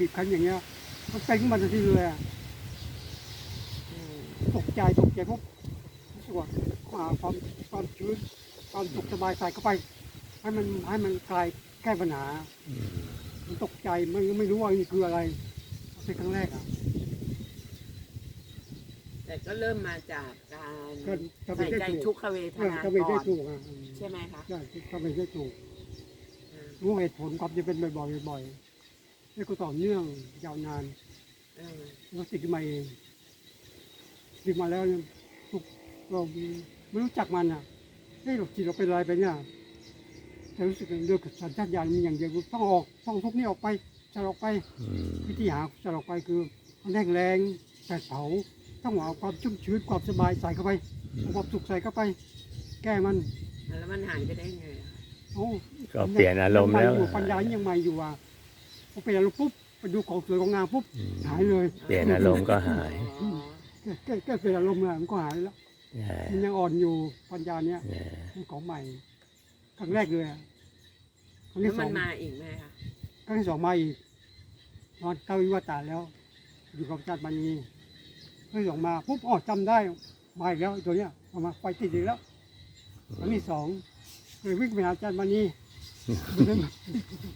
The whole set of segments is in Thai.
บีบคั้นอย่างเงี้ย มันเป็นขึ้นมาทันทีเลยอะอืมตกใจตกใจปุ๊บรู้สึกว่าหาความความชื้นความสุขสบายใส่เข้าไป ให้มันให้มันคลายแก้ปัญหา มันตกใจมันก็ไม่รู้ว่านี่คืออะไรเป็นครั้งแรกอะแต่ก็เริ่มมาจากการก็ก็ไปใส่ได้ใจถูทุกกขเวทเออนาก็ไปได้ก่อนถูกอะใช่ไหมคะใช่ก็ไปได้ถูกอ่ารู้เหตุผลความจะเป็นบ่อยๆบ่อยๆ นี่ก็ต่อเนื่องยาวนานเออแล้วติดมาเองติดมาแล้วเนี่ยทุกเราไม่รู้จักมันอะเฮ้ยเราจิตเราเป็นอะไรไปเนี่ยแต่รู้สึกเรื่องสัญชาตญาณมีอย่างเดียวคือต้องออกต้องทุกนี้ออกไปจะออกไปวิธีหาจะออกไปคือมันแห้งแรงแต่เผาต้องเอาความชุ่มชื้นความสบายใส่เข้าไปเอาความสุขใส่เข้าไป แก้มันแล้วมันหายไปได้ไงอะคะโอ้ก็เปลี่ยนอารมณ์แล้วยังใหอยู่ปัญญายังใหม่อยู่อะ พอเปลี่ยนอารมณ์ปุ๊บไปดูของสวยของงามปุ๊บอืมหายเลยเปลี่ยนอารมณ์ก็หายอ๋อแก้แก้แก้เปลี่ยนอารมณ์เลยมันก็หายแล้วใช่มันยังอ่อนอยู่ปัญญาเนี้ยใช่มันของใหม่ครั้งแรกเลยอะครั้งแล้ที่วสมัอนงมาอีกไหมคะครั้งที่สองมาอีกนอนเก้าวิวัตาแล้ว อยู่กับอาจารย์บันีครั้งที่สองมาปุ๊บอ๋อจำได้มาอีกแล้วไอ้ตัวเนี้ยเอามาไฟติดอีกแล้ว ครั้งที่สองเลยวิ่งไปหาอาจารย์บันี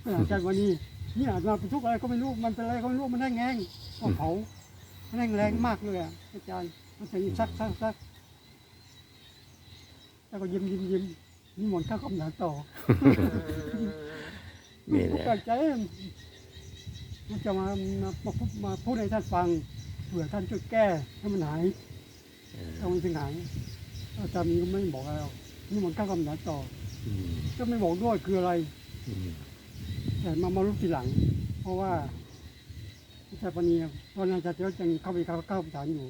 ไปหาอาจารย์บันี เนี่ยอาจารย์เป็นทุกข์อะไรก็ไม่รู้มันเป็นอะไรก็ไม่รู้มันแห้งแห้งก็เผามันแห้งแรงมากเลยอะอาจารย์มันจะซักซักซักแล้วก็ยิ้มยิ้มยิ้มนี่หมนต์ข้าวคำหนาต่อเออนี่แหผมละตั้งใจมันจะมามามาพูดมาพูดให้ท่านฟังเผื่อท่านช่วยแก้ให้มันหายถ้ามันถึงหายอาจารย์มีก็ไม่บอกอะไรหรอกนี่มันข้าคำหนาต่ออืมก็ไม่บอกด้วยคืออะไรอืม แต่มามารู้ทีหลัง เพราะว่าอาจารย์ปณีตอนนั้นอาจารย์เจ้ายังเข้าไปเข้าเข้าฐานอยู่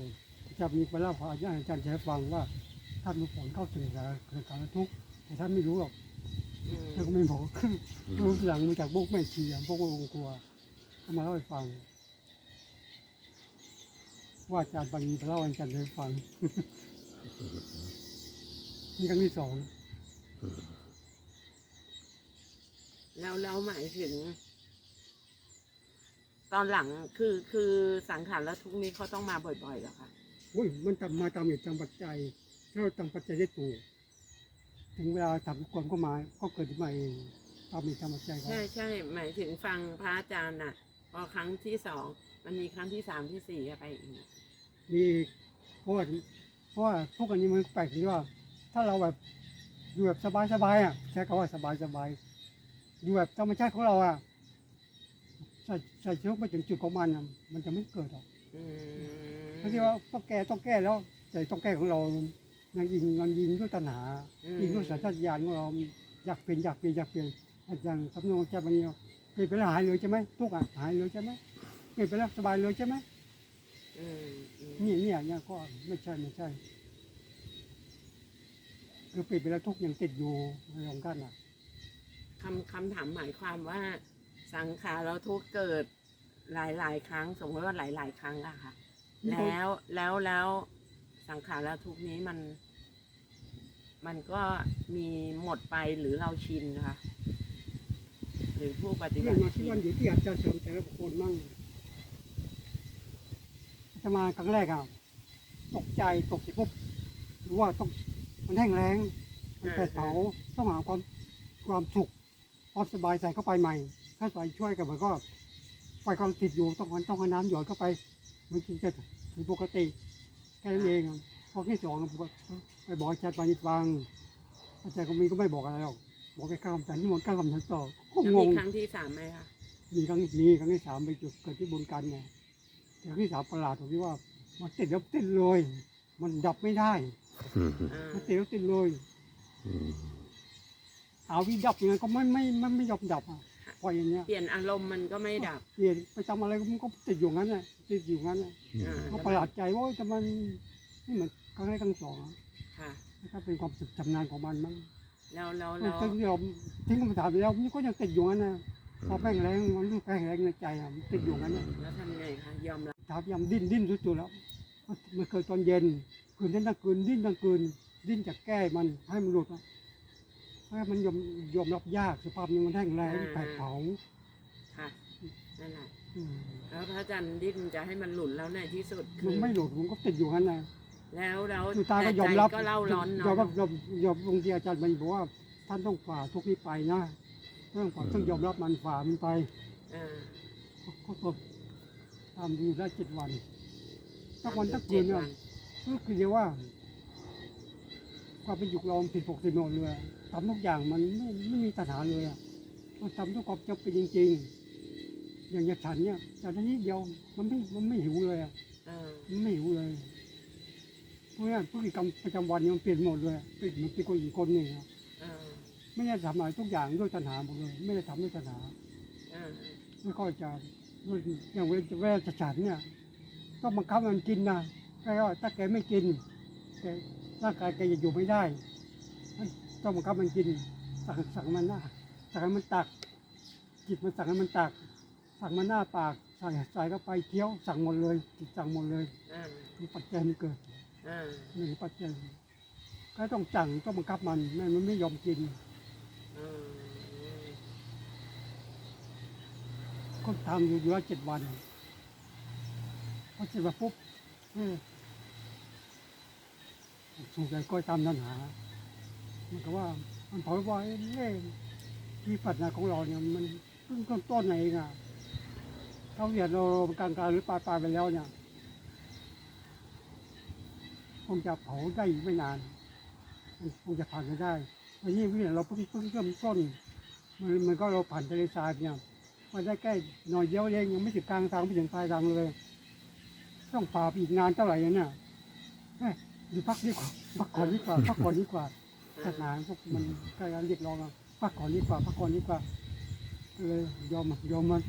อาจารย์มีไปเล่าพระอาจารย์อาจารย์จะให้ฟังว่าท่านรู้ผลเข้าถึงสารเกิดการทุกข์แต่ท่านไม่รู้หรอกอืมท่านก็ไม่บอกรู้ทีหลังมาจากพวกแม่ชีอะพวกวงกลัวเขามาเล่าให้ฟัง ว่าอาจารย์ปณีไปเล่าให้อาจารย์ให้ฟังนี่ครั้งที่สอง แล้วแล้วหมายถึง ตอนหลังคือคือสังขารและทุกข์นี้เขาต้องมาบ่อยๆเหรอคะอุ้ยมันทำมาตามเหตุตามปัจจัยถ้าเราตามปัจจัยได้ถูกถึงเวลาทำคนก็มาก็เกิดขึ้นมาเองตามเหตุตามปัจจัยเขาใช่ใช่หมายถึงฟังพระอาจารย์น่ะ พอครั้งที่สองมันมีครั้งที่สามที่สี่ไปอีกมีเพราะว่าเพราะว่าทุกอันนี้มันแปลกที่ว่า ถ้าเราแบบอยู่แบบสบายๆอะใช้คำว่าสบายๆ อยู่แบบธรรมชาติของเราอะใส่ใส่เชื้อไปถึงจุดของมันอะมันจะไม่เกิดหรอกอืมเพราะที่ว่าต้องแก้ต้องแก้แล้วแต่ต้องแก้ของเรายังยิงมันยิงด้วยตัณหายิงด้วยสัญชาตญาณของเราอยากเปลี่ยนอยากเปลี่ยนอยากเปลี่ยนอาจารย์สำนวนอาจารย์มันเนี่ยเปลี่ยนไปแล้วหายเลยใช่ไหมทุกข์อะหายเลยใช่ไหมเปลี่ยนไปแล้วสบายเลยใช่ไหมอืมอืมเนี่ยเนี่ยเนี่ยก็ไม่ใช่ไม่ใช่ คือเปลี่ยนไปแล้วทุกข์ยังติดอยู่ในของกันอะคำคำถามหมายความว่า สังขารเราทุกข์เกิดหลายหลายๆครั้ง สมมติว่าหลายหลายๆครั้งอะค่ะ แล้วแล้วแล้วสังขารแล้วทุกข์นี้มัน มันก็มีหมดไปหรือเราชินนะคะหรือผู้ปฏิบัเรื่องติมาที่ชินวันอยู่ที่อาจจะเสริมแต่ละบุคคลมั่งจะมาครั้งแรกอะตกใจตกใจปุ๊บรู้ว่าต้องมันแห้งแล้งมันแผดเผาต้องหาความความสุข ความสบายใส่เข้าไปใหม่ ถ้าใส่ช่วยกับมันก็ไฟความติดอยู่ต้องการต้องการน้ำหยดเข้าไป มันจึงจะถึงปกติแค่นั้นเองอะพอที่สองผมก็ไปบอกอาจารย์ปานิตฟังอาจารย์ก็มีก็ไม่บอกอะไรหรอกบอกแค่ข้ามแต่นี่มันข้ามคำทันต่อก็แล้วงมีงครั้งที่สามไหมคะมีครั้งนี้ครั้งที่สามไปจุดเกิดที่บนกันไงแต่ครั้งที่สามประหลาดตรงที่ว่า มันติดแล้วติดเลย มันดับไม่ได้อืมอ่ามันติดแล้วติดเลยอืม เอาวิดับยังไงก็ไม่ไม่ไม่ไม่ยอมดับอะปล่อยอย่างเงี้ยเปลี่ยนอารมณ์มันก็ไม่ดับเปลี่ยนไปทำอะไรมันก็ติดอยู่งั้นน่ะติดอยู่งั้นน่ะอ่าก็ประหลาดใจว่าแต่มันไม่เหมือนครั้งแรกครั้งสองอะค่ะนะครับเป็นความสุขชำนาญของมันมั้งแล้วแล้วมันแล้วก็ยอมทิ้งคำถามไปแล้วมันก็ยังติดอยู่งั้นนะพอแป้งแรงมันรู้แป้งแรงในใจอะมันติดอยู่งั้นน่ะแล้วทำยังไงคะยอมรับถามยำดิ้นดิ้นสุดๆแล้วมันเคยตอนเย็นคืนนั้นทั้งคืนดิ้นทั้งคืนดิ้นจะแก้มันให้มันหลุดอะ ให้มันยอมยอมรับยากสภาพนี้มันแห้งแรงแผดเผาค่ะนั่นแหละอืมแล้วพระอาจารย์ดิ้นจะให้มันหลุดแล้วในที่สุดคืมันอไม่หลุดผมก็ติดอยู่งั้นนะแล้วแล้วคือตาก็แต่ยอมใจรับก็เล่าร้อนยเนาอมรับยอมยอมบางทีอาจารย์มันบอกว่า ท่านต้องฝ่าทุกข์นี้ไปนะต้องฝ่าต้องยอมรับมันฝ่ามันไปอ่าก็ตดทำอยู่ได้เจ็ดวันทั้งวันทั้งคืนเนี่ยก็คือเรียกว่า ความเป็นอยู่เราผิดปกติหมดเลย ทำทุกอย่างมันไม่ไม่มีปัญหาเลยอะมันทำทุกความจำเป็นจริง ๆ อย่างอย่างฉันเนี่ยฉันนิดเดียวมันไม่มันไม่หิวเลยอะอ่ามันไม่หิวเลยเพราะงั้นพฤติกรรมประจำวันเนี่ยมันเปลี่ยนหมดเลยเปลี่ยนมันเป็นคนอีกคนหนึ่งอะอ่าไม่ได้ทำอะไรทุกอย่างด้วยตัณหาหมดเลย ไม่ได้ทำด้วยตัณหาอ่าไม่ค่อยจะด้วยอย่างเวลาเวลาจะฉันเนี่ยต้องบังคับมันกินนะแกก็ถ้าแกไม่กินแกร่างกายแกจะอยู่ไม่ได้ ต้องบังคับมันกิน สั่งสั่งมันหน้าสั่งให้มันตัก จิตมันสั่งให้มันตัก สั่งมันหน้าปาก สั่งใส่เข้าไปเคี้ยว สั่งหมดเลย จิตสั่งหมดเลยอ่ามีปัจจัยมันเกิดอ่าหนึ่งปัจจัยก็ต้องสั่งต้องบังคับมันไม่มันไม่ยอมกินอืมก็ทำอยู่อยู่ละเจ็ดวันพอเจ็ดวันปุ๊บเอ้ยสงสัยก็ตามนันหา มันก็ว่ามันเผาว่าเอ้ยเอ้ยที่ปัจนาของเราเนี่ยมันเพิ่งต้นต้นเองอะเท่าเนี่ยเรากลางกลางหรือปลายปลายไปแล้วเนี่ยคงจะเผาได้ไม่นานคงจะผ่านไปได้อันนี้เนี่ยเราเพิ่งเพิ่งเริ่มต้นมันมันก็เราผ่านทะเลทรายเนี่ยมันได้ใกล้หน่อยเดียวเองยังไม่ถึงกลางทางไม่ถึงปลายทางเลย ต้องฝ่าปอีกนานเท่าไหร่เนี่ยเอ้ยอยู่พักดีกว่าพักก่อนดีกว่าพักก่อนดีกว่า ศาสนาพวกมันก็ยังเรียกร้องอะพักก่อนดีกว่าพักก่อนดีกว่าเลยยอมอะยอมมัน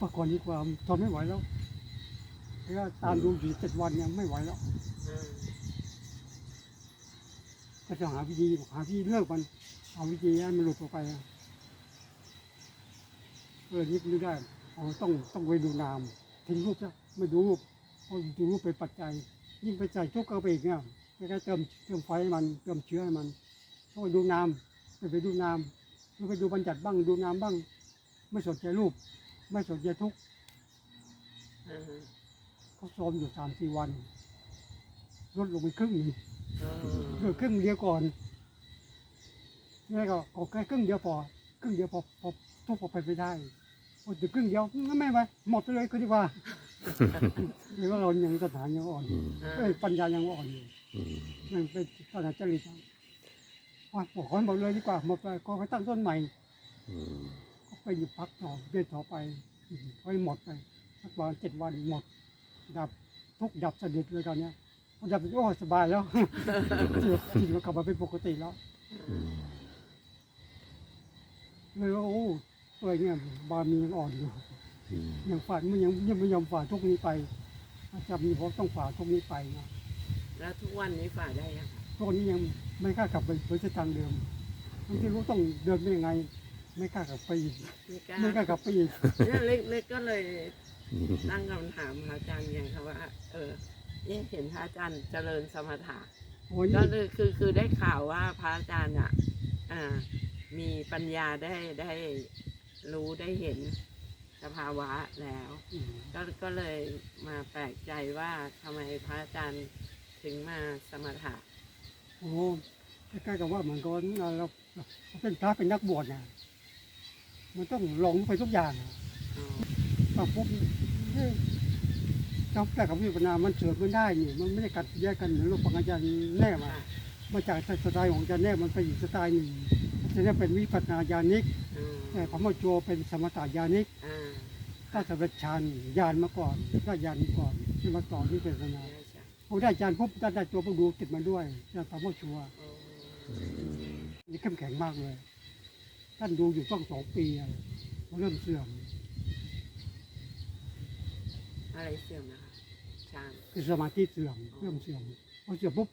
พักก่อนดีกว่าทนไม่ไหวแล้วแล้วตามดูอยู่เจ็ดวันเนี่ยไม่ไหวแล้วก็จะหาวิธีหาวิธีเลิกมันเอาวิธีให้มันหลุดออกไปเออนี่ไม่ได้เอาต้องต้องไปดูนามทิ้งรูปซะไม่ดูรูปเพราะดูรูปเป็นปัจจัย ยิ่งไปใส่ทุกข์เข้าไปอีกเนี่ยแค่เติมเติมไฟให้มันเติมเชื้อให้มัน ต้องไปดูนามไปไปดูนามหรือไปดูบัญญัติบ้างดูนามบ้าง ไม่สนใจรูป ไม่สนใจทุกข์อ่าเขาซ้อมอยู่สามสี่วันลดลงไปครึ่งหนึ่งอ่าเหลือครึ่งเดียวก่อนนี่ก็เอาแค่ครึ่งเดียวพอครึ่งเดียวพอพอทุกพอไปไม่ได้พอถึงครึ่งเดียวงั้นไม่ไหวหมดไปเลยก็ดีกว่าหรือว่าเรายังสถานยังอ่อนอยู่อ่าเอ้ยปัญญายังอ่อนอยู่อืมยังเป็นสถานจริตอะ ว่าบอกให้หมดเลยดีกว่าหมดไปก็ให้ตั้งต้นใหม่ก็ไปอยู่พักต่อเดินต่อไปก็ให้หมดไปสักวันเจ็ดวันหมด ดับทุกดับสนิทเลยตอนเนี้ยดับโอ้สบายแล้วจิตมันกลับมาเป็นปกติแล้วเลยว่าโอ้ตัวเนี่ยบารมียังอ่อนอยู่ยังฝ่ามันยังยังไม่ยอมฝ่าทุกนี้ไปอาจารย์มีบอกต้องฝ่าทุกนี้ไปนะแล้วทุกวันนี้ฝ่าได้ยัง คะทุกนี้ยังไม่กล้ากลับไปไปเส้นทางเดิมทั้งที่รู้ต้องเดินไปยังไง ไม่กล้ากลับไปอีกไม่กล้าไม่กล้ากลับไปอีกเนี่ยเล็กเล็กก็เลยอืมตั้งคำถามพระอาจารย์อย่างค่ะว่า เออเอ๊ะเห็นพระอาจารย์เจริญสมถะโอ้ยก็เลยคือคือได้ข่าวว่าพระอาจารย์อะอ่า มีปัญญาได้ได้รู้ได้เห็นสภาวะแล้วอืมก็ก็เลยมาแปลกใจว่าทำไมพระอาจารย์ถึงมาสมถะ โอ้ใกล้ๆกับว่าเหมือนกันเราเราเราเป็นพระเป็นนักบวชนะมันต้องหลงไปทุกอย่างอะอ๋อปรับปุ๊บเฮ้ยเจ้าแต่กับวิปัสสนามันเสริมกันได้นี่มันไม่ได้กัดแยกกันเหมือนลูกปังอาจารย์แน่มาค่ะมาจากสไตล์ของอาจารย์แน่มันเป็นอีกสไตล์หนึ่งจะได้เป็นวิปัสสนาญาณิกอืมแต่ของมาโจเป็นสมถะญาณิกอ่าถ้าสำเร็จฌานญาณมาก่อนได้ญาณมาก่อนที่มาต่อที่เป็นสนา ใช่ใช่พอได้ญาณปุ๊บได้ได้ตัวผู้ดูติดมาด้วยจะทำให้ชัวร์โอ้นี่เข้มแข็งมากเลย ท่านดูอยู่ต้องสองปีอะเริ่มเสื่อมอะไรเสื่อมนะคะฌานคือสมาธิเสื่อมเริ่มเสื่อมพอเสื่อมปุ๊บ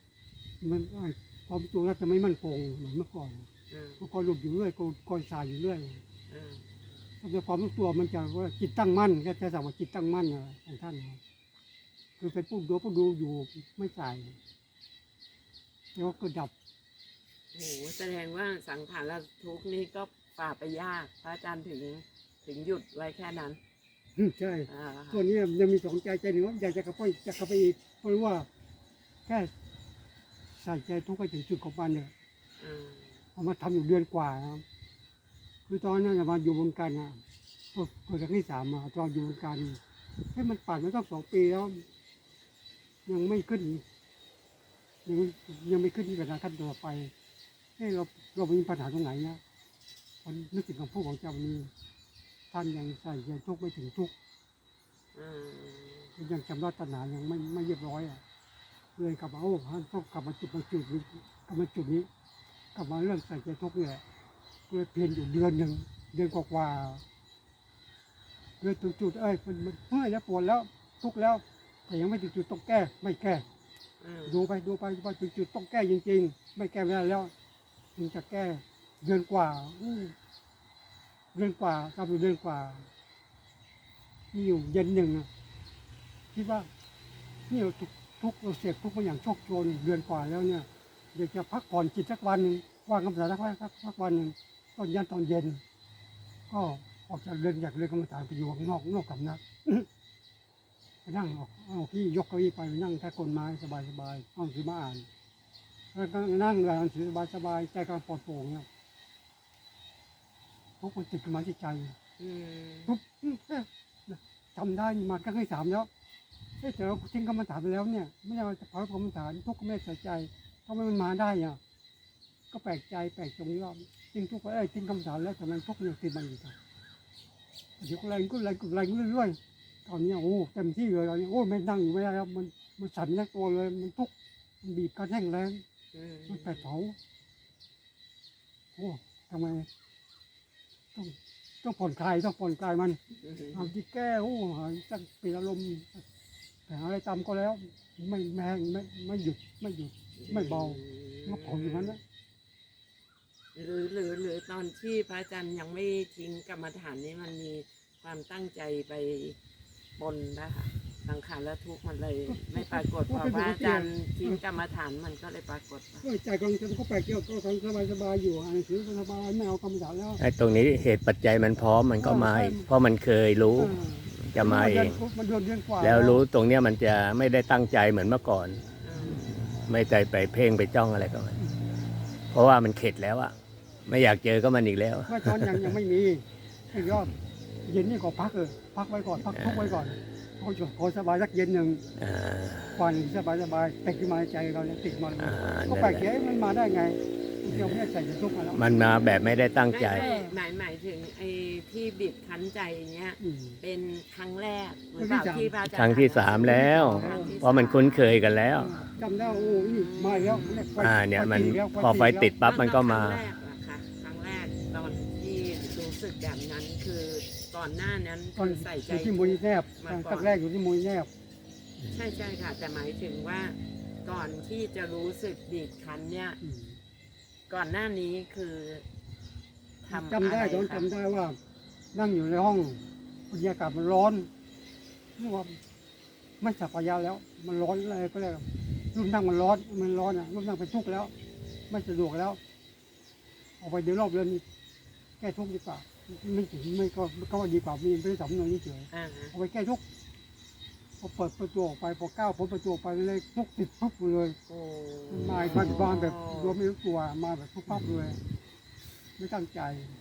มันไอ้ความตัวเราจะไม่มั่นคงเหมือนเมื่อก่อนอ่าเมื่อก่อนหลุดอยู่เรื่อยก็กอยสายอยู่เรื่อยอ่าแต่ความรู้ตัวมันจะว่าจิตตั้งมั่นก็จะสั่งว่าจิตตั้งมั่นนะของท่านนะ คือเป็นผู้ดูผู้ดูอยู่ไม่ใส่แล้วก็ดับโอ้โหแสดงว่าสังขารทุกข์นี้ก็ฝ่าไปยาก พระอาจารย์ถึงถึงหยุดไว้แค่นั้นอืมใช่อ่าส่วนนี้ยังมีสองใจใจหนึ่งว่าอยากจะกลับไปจะกลับไปอีกเพราะว่าแค่ใส่ใจทุกข์ไปถึงจุดของมันเนี่ยอืมเอามาทำอยู่เดือนกว่านะครับคือตอนนั้นน่ะมาอยู่วงการอะพอเกิดครั้งที่สามมาตอนอยู่วงการให้ยมันผ่านมาตั้งสองปีแล้ว ยังไม่ขึ้นยังยังไม่ขึ้นที่เป็นขั้นต่อไปให้ยเราเรามีปัญหาตรงไหนนะมันนึกถึงคำพูดของเจ้าวันนี้ท่านยังใส่ใจทุกข์ไม่ถึงทุกข์อืมยังจำรัตนายังไม่ไม่เรียบร้อยอะเลยกลับมาโอ้ท่านต้องกลับมาจุดมาจุดนี้กลับมาจุดนี้กลับมาเรื่องใส่ใจทุกข์นี่แหละเลยเพียนอยู่เดือนหนึ่งเดือนกว่าๆเลยถึงจุดเอ้ยมันมันเมื่อยแล้วปวดแล้วทุกข์แล้ว แต่ยังไม่ถึงจุดต้องแก้ ไม่แก้อืมดูไปดูไปว่าถึงจุดต้องแก้จริง ๆ ไม่แก้ไม่ได้แล้วถึงจะแก้เดือนกว่าอู้เดือนกว่าทำอยู่เดือนกว่านี่อยู่เย็นหนึ่งอะคิดว่านี่เราทุกทุกข์เราเสกทุกข์มาอย่างโชคโชนเดือนกว่าแล้วเนี่ยเดี๋ยวจะพักผ่อนจิตสักวันหนึ่งว่างคำสาสักวันสักสักวันหนึ่งตอนยันตอนเย็น ก็ออกจากเรือนอยากเรือนกรรมฐานไปอยู่ข้างนอกนอกกับนักไป นั่งเอาเอาที่ยกเก้าอี้ไปนั่งแค่คนไม้สบายสบายๆเอาหนังสือมาอ่านแล้วก็นั่งอ่านหนังสือสบายสบายๆใจกำลังปลอดโปร่งเนี่ยพวกมันติดขึ้นมาที่ใจอืมปุ๊บอืมเอ๊ะจำได้นี่มาครั้งที่สามแล้วเอ๊ะแต่เราทิ้งกรรมฐานไปแล้วเนี่ย ไม่ได้มาเผากรรมฐานทุกข์ก็ไม่ใส่ใจทำไมมันมาได้อะก็แปลกใจแปลกตรงที่ว่าทิ้งทุกข์ไปเอ้ยทิ้งกรรมฐานแล้วทำไมทุกข์ยังติดมันอยู่อะเดี๋ยวก็แรงก็แรงก็แรงเรื่อยๆ ตอนนี้โอ้เต็มที่เลยตอนนี้โอ้ไม่นั่งอยู่ไม่ได้แล้วมันมันสั่นทั้งตัวเลย มันทุกข์มันบีบกันแห้งแรงมันแปดเผาโอ้ทำไมต้องต้องผ่อนคลายต้องผ่อนคลายมันอืมเอาที่แก้โอ้หายตั้งเปลี่ยนอารมณ์แต่อะไรตามก็แล้ว ไม่แมงไม่ไม่หยุดไม่หยุด ไม่เบาก็ผ่อนอยู่นั้นนะหรือหรือหรือตอนที่พระอาจารย์ยังไม่ทิ้งกรรมฐานนี้มันมีความตั้งใจไป บนนะคะสังขารและทุกข์มันเลย ไม่ปรากฏพอพระอาจารย์ทิ้งกรรมฐานมันก็เลยปรากฏว่าก็ใจกำลังจะก็แปลกเกี่ยวก็สบายสบายๆอยู่อ่านหนังสือสบายไม่เอากรรมฐานแล้วไอ้ตรงนี้เหตุปัจจัยมันพร้อมมันก็มาเองเพราะมันเคยรู้จะมาเองมันเดือนเดือนกว่าแล้วรู้ตรงเนี้ยมันจะไม่ได้ตั้งใจเหมือนเมื่อก่อนอืมไม่ใจไปเพ่งไปจ้องอะไรกับมันเพราะว่ามันเข็ดแล้วอะไม่อยากเจอก็มันอีกแล้วเมื่อตอนยังยังไม่มีไอ้ยอด เย็นนี่ก็พักเออพักไว้ก่อนพักทุกข์ไว้ก่อนขอจุดขอสบายสักเย็นหนึ่งอ่าก่อนสบายสบายๆติดขึ้นมาในใจเราเนี่ยติดมาเลยอ่าก็นั่นแปลกแหเก๋ละมันมาได้ไงเราไม่ได้ใส่จะทุกข์มาแล้วมันมาแบบไม่ได้ตั้งใจไม่ไม่หมายหมายถึงไอ้ที่บีบคั้นใจเนี้ยอืมเป็นครั้งแรกหรือเปล่าครั้งที่ที่พระอาจารย์ครั้งที่สามแล้วครั้งที่เพราะมันคุ้นเคยกันแล้วจำได้ว่าโอ้ยมาแล้วเนี่ยไฟอ่าเนี่ยมันตีแล้วพอไฟติดแล้วปั๊บมันก็มาครั้งแรกอะค่ะครั้งแรกตอนที่รู้สึกแบบนั้นคือ ก่อนหน้านั้นตอนคือใส่ใจอยู่ที่มูลแนบมาก่อนตั้งแรกอยู่ที่มูลแนบใช่ใช่ค่ะ แต่หมายถึงว่าก่อนที่จะรู้สึกบีบคั้นเนี่ย อืมก่อนหน้านี้คือทำจำได้อะไรตอนคะจำได้ว่า นั่งอยู่ในห้องบรรยากาศมันร้อนนี่ว่าไม่สัพยาแล้ว มันร้อนอะไรก็เลยรุ่นนั่งมันร้อนมันร้อนอะรุ่นนั่งเป็นทุกข์แล้ว ไม่สะดวกแล้ว ออกไปเดี๋ยวรอบเดือนนี้แก้ทุกข์ดีกว่า ไม่ถึงไม่ก็ก็ว่าดีกว่ามีเป็นสำนวนเฉยอ่าเอาไปแก้ทุกข์พอเปิดประตูออกไปพอก้าวพ้นประตูออกไปเลยทุกข์ติดปุ๊บเลยโอ้มันมาบ้านบ้านแบบรวมไม่รู้ตัวมาแบบทุกปั๊บเลย ไม่ตั้งใจอ